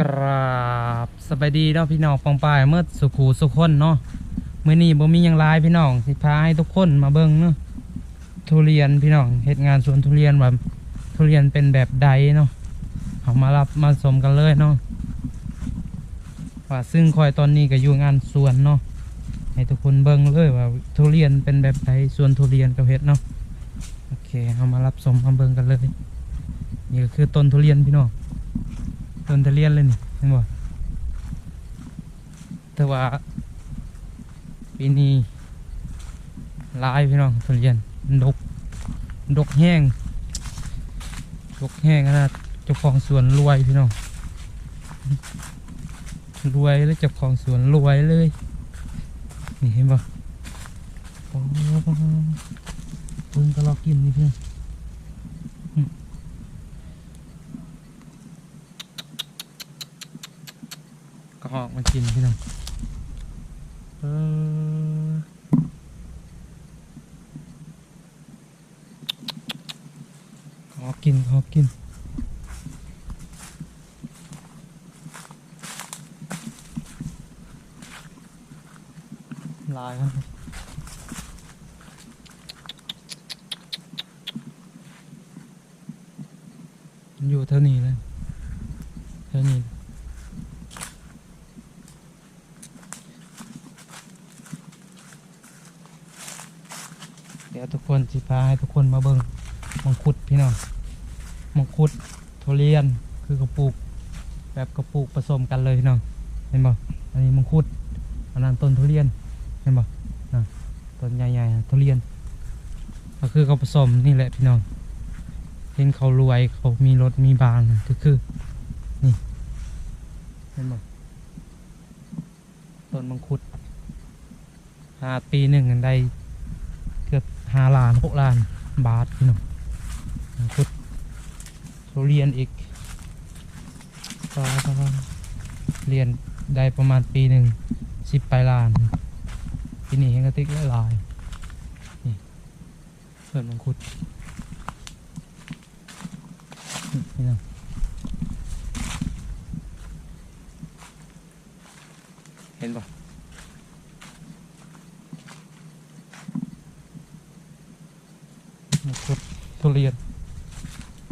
กราบสบายดีเนาะพี่น้องปองปลายเมื่อสุขูสุขคนเนาะมื้อนี้บ่มียังลายพี่น้องสิพาให้ทุกคนมาเบิ่งเนาะทุเรียนพี่น้องเฮ็ดงานสวนทุเรียนแบบทุเรียนเป็นแบบใดเนาะเอามารับมาสมกันเลยเนาะว่าซึ่งคอยตอนนี้ก็อยู่งานสวนเนาะให้ทุกคนเบิ่งเลยว่าทุเรียนเป็นแบบใดสวนทุเรียนกับเฮ็ดเนาะโอเคเอามารับชมมาเบิ่งกันเลยนี่ก็คือต้นทุเรียนพี่น้อง ต้นทุเรียนเลยนี่เห็นบ่แต่ว่าปีนี้ลายพี่น้องทุเรียนดกดกแห้งดกแห้งขนาดเจ้าของสวนรวยพี่น้องรวยแล้วเจ้าของสวนรวยเลย นี่เห็นบ่ปึ้งก็รอกินนี่พี่น้อง ก็ออก มากินพี่น้องเออขอกินขอกินลายครับอยู่เท่านี้เลยเท่านี้ เดี๋ยวทุกคนสิพาให้ทุกคนมาเบิ่งมังคุดพี่น้องมังคุดทุเรียนคือกระปุก แบบกระปุกผสมกันเลยพี่น้องเห็นบ่อันนี้มังคุดอันนั้นต้นทุเรียนเห็นบ่นะต้นใหญ่ๆทุเรียน ก็คือเขาผสมนี่แหละพี่น้องเห็นเขารวยเขามีรถมีบานก็คือนี่เห็นบ่ต้นมังคุดหาปีหนึ่งอันใดเกือบ ห้าล้านหกล้านบาทพี่น้องพุดเขาเรียนอีกก็เรียนได้ประมาณปีหนึ่งสิบปลายล้านปีนี้เห็นกระติกหลายนี่เปิดมังคุดนี่พี่น้องเห็นปะ มังคุด ทุเรียน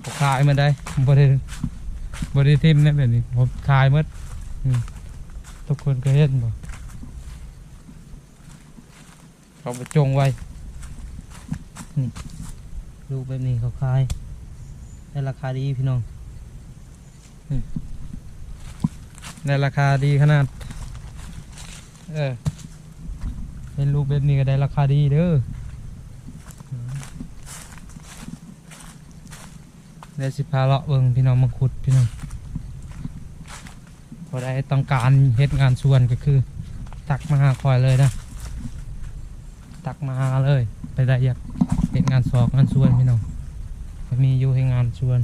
ผมขายมาได้บริบริทิมนั่นแบบนี้ผมขายมดทุกคนก็เห็นบ่เขาไปจงไว้นี่ลูกแบบนี้เขาขายได้ราคาดีพี่น้องนี่ได้ราคาดีขนาด เออเป็นลูกแบบนี้ก็ได้ราคาดีเด้อ ได้สิพาเลาะเบิงพี่น้องมังคุดพี่น้องพอได้ต้องการเฮ็ดงานสวนก็คือ ตักมาหาคอยเลยนะตักมาหาเลย ไปได้อยากเฮ็ดงานสอกงานสวนพี่น้องก็มีอยู่ให้งานสวน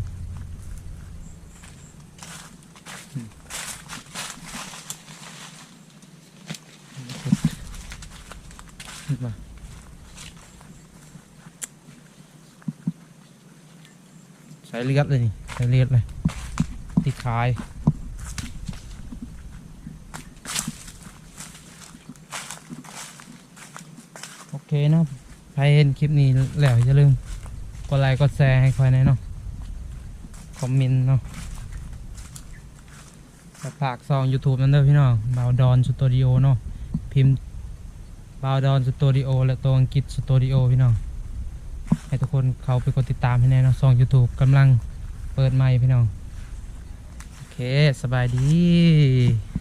มา ช้เลือดเลยนี่ใช้เลือดเลยที่ขายโอเคเนาะใครเห็นคลิปนี้แล้วอย่าลืมกดไลค์กดแชร์ให้คอยหน่อยเนาะคอมเมนต์เนาะและฝากซอง YouTube นั่นเด้อพี่น้องบาวดอนสตูดิโอเนาะพิมพ์บาวดอนสตูดิโอและตัวอังกฤษสตูดิโอพี่น้อง ให้ทุกคนเขาไปกดติดตามให้แน่นะซอง YouTube กำลังเปิดใหม่พี่น้อง โอเค สบายดี